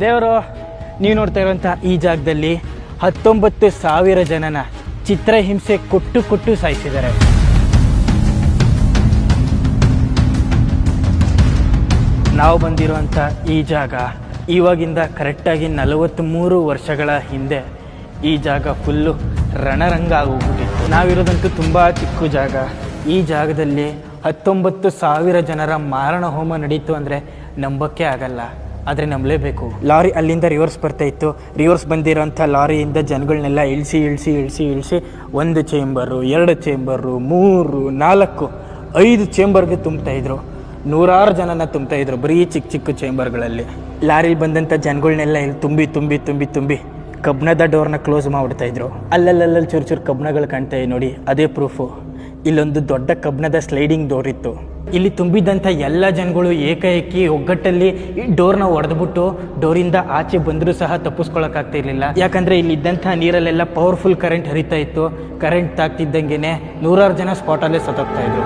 ದೇವರು, ನೀವು ನೋಡ್ತಾ ಇರುವಂಥ ಈ ಜಾಗದಲ್ಲಿ ಹತ್ತೊಂಬತ್ತು ಸಾವಿರ ಜನನ ಚಿತ್ರಹಿಂಸೆ ಕೊಟ್ಟು ಕೊಟ್ಟು ಸಾಯಿಸಿದ್ದಾರೆ. ನಾವು ಬಂದಿರುವಂಥ ಈ ಜಾಗ ಇವಾಗಿಂದ ಕರೆಕ್ಟಾಗಿ ನಲವತ್ತ್ಮೂರು ವರ್ಷಗಳ ಹಿಂದೆ ಈ ಜಾಗ ಫುಲ್ಲು ರಣರಂಗ ಆಗೋಗ್ಬಿಟ್ಟಿತ್ತು. ನಾವಿರೋದಂತೂ ತುಂಬ ಚಿಕ್ಕ ಜಾಗ. ಈ ಜಾಗದಲ್ಲಿ ಹತ್ತೊಂಬತ್ತು ಸಾವಿರ ಜನರ ಮಾರಣ ಹೋಮ ನಡೀತು ಅಂದರೆ ನಂಬಕ್ಕೆ ಆಗಲ್ಲ. ಆದರೆ ನಂಬಲೇಬೇಕು. ಲಾರಿ ಅಲ್ಲಿಂದ ರಿವರ್ಸ್ ಬರ್ತಾ ಇತ್ತು. ರಿವರ್ಸ್ ಬಂದಿರೋಂಥ ಲಾರಿಯಿಂದ ಜನಗಳನ್ನೆಲ್ಲ ಇಳಿಸಿ ಇಳಿಸಿ ಇಳಿಸಿ ಇಳಿಸಿ ಒಂದು ಚೇಂಬರು ಎರಡು ಚೇಂಬರು ಮೂರು, ನಾಲ್ಕು, ಐದು ಚೇಂಬರ್ಗೆ ತುಂಬ್ತಾ ಇದ್ರು. ನೂರಾರು ಜನನ ತುಂಬ್ತಾ ಇದ್ರು ಬರೀ ಚಿಕ್ಕ ಚಿಕ್ಕ ಚೇಂಬರ್ಗಳಲ್ಲಿ ಲಾರಿಲಿ ಬಂದಂಥ ಜನಗಳನ್ನೆಲ್ಲ ಇಲ್ಲಿ ತುಂಬಿ ತುಂಬಿ ತುಂಬಿ ತುಂಬಿ ಕಬ್ಣದ ಡೋರ್ನ ಕ್ಲೋಸ್ ಮಾಡಿಬಿಡ್ತಾ ಇದ್ರು. ಅಲ್ಲಲ್ಲಲ್ಲಿ ಚೂರು ಚೂರು ಕಬ್ಣಗಳು ಕಾಣ್ತಾ ಇದೆ ನೋಡಿ, ಅದೇ ಪ್ರೂಫು ಇಲ್ಲೊಂದು ದೊಡ್ಡ ಕಬ್ಣದ ಸ್ಲೈಡಿಂಗ್ ಡೋರ್ ಇತ್ತು. ಇಲ್ಲಿ ತುಂಬಿದ್ದಂಥ ಎಲ್ಲ ಜನಗಳು ಏಕಾಏಕಿ ಒಗ್ಗಟ್ಟಲ್ಲಿ ಈ ಡೋರ್ನ ಒಡೆದ್ಬಿಟ್ಟು ಡೋರಿಂದ ಆಚೆ ಬಂದರೂ ಸಹ ತಪ್ಪಿಸ್ಕೊಳ್ಳೋಕ್ಕಾಗ್ತಿರ್ಲಿಲ್ಲ ಯಾಕಂದರೆ ಇಲ್ಲಿದ್ದಂಥ ನೀರಲ್ಲೆಲ್ಲ ಪವರ್ಫುಲ್ ಕರೆಂಟ್ ಹರಿತಾ ಇತ್ತು. ಕರೆಂಟ್ ತಾಗ್ತಿದ್ದಂಗೆ ನೂರಾರು ಜನ ಸ್ಪಾಟಲ್ಲೇ ಸತ್ತೋಗ್ತಾ ಇದ್ರು.